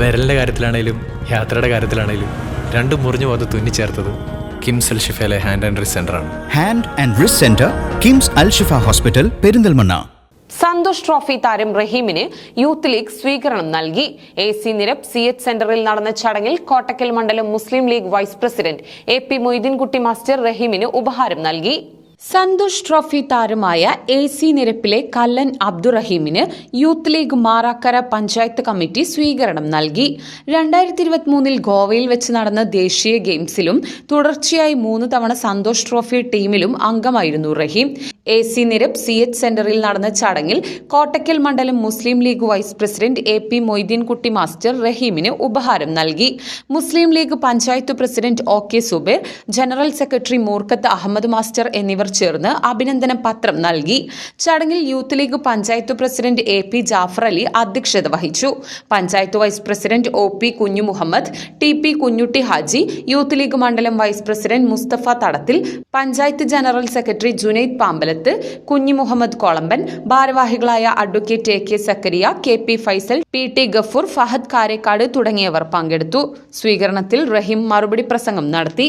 വിരലിന്റെ കാര്യത്തിലാണേലും യാത്രയുടെ കാര്യത്തിലാണേലും രണ്ടും മുറിഞ്ഞു പോകാതെ തുന്നിച്ചേർത്തത് കിംസ് അൽ ഷിഫയിലെ ഹാൻഡ് ആൻഡ് റിസ് ആണ്. Hand and wrist centre KIMS Al Shifa hospital Perinthalmanna. Santosh trophy താരം റഹീമിന് യൂത്ത് ലീഗ് സ്വീകരണം നൽകി. A C Nirappu C H സെന്ററിൽ നടന്ന ചടങ്ങിൽ കോട്ടക്കൽ മണ്ഡലം Muslim league vice president A P Moideenkutty master റഹീമിന് ഉപഹാരം നൽകി. സന്തോഷ് ട്രോഫി താരമായ എ സി നിരപ്പിലെ Kallan അബ്ദുറഹീമിന് youth league Marakkara panchayat committee സ്വീകരണം നൽകി. രണ്ടായിരത്തി ഇരുപത്തിമൂന്നിൽ ഗോവയിൽ വെച്ച് നടന്ന ദേശീയ ഗെയിംസിലും തുടർച്ചയായി മൂന്ന് തവണ സന്തോഷ് ട്രോഫി ടീമിലും അംഗമായിരുന്നു Rahim. A C Nirappu C H സെന്ററിൽ നടന്ന ചടങ്ങിൽ കോട്ടക്കൽ മണ്ഡലം Muslim league vice president A P Moideenkutty master റഹീമിന് ഉപഹാരം നൽകി. Muslim league panchayat president O K Subair general secretary Moorkath Ahammed master എന്നിവർ ചേർന്ന് അഭിനന്ദന പത്രം നൽകി. ചടങ്ങിൽ youth league panchayat president A P Jafar Ali അധ്യക്ഷത വഹിച്ചു. Panchayat vice president O P Kunhu Muhammed T P Kunhutty Haji youth league മണ്ഡലം vice president Musthafa Thadathil panchayat general secretary Junaid Pambalath Kunhi Muhammed Kolamban ഭാരവാഹികളായ advocate A K Zakariya K P Faisal P T Gafoor Fahad Karekkad തുടങ്ങിയവർ പങ്കെടുത്തു. സ്വീകരണത്തിൽ റഹീം മറുപടി പ്രസംഗം നടത്തി.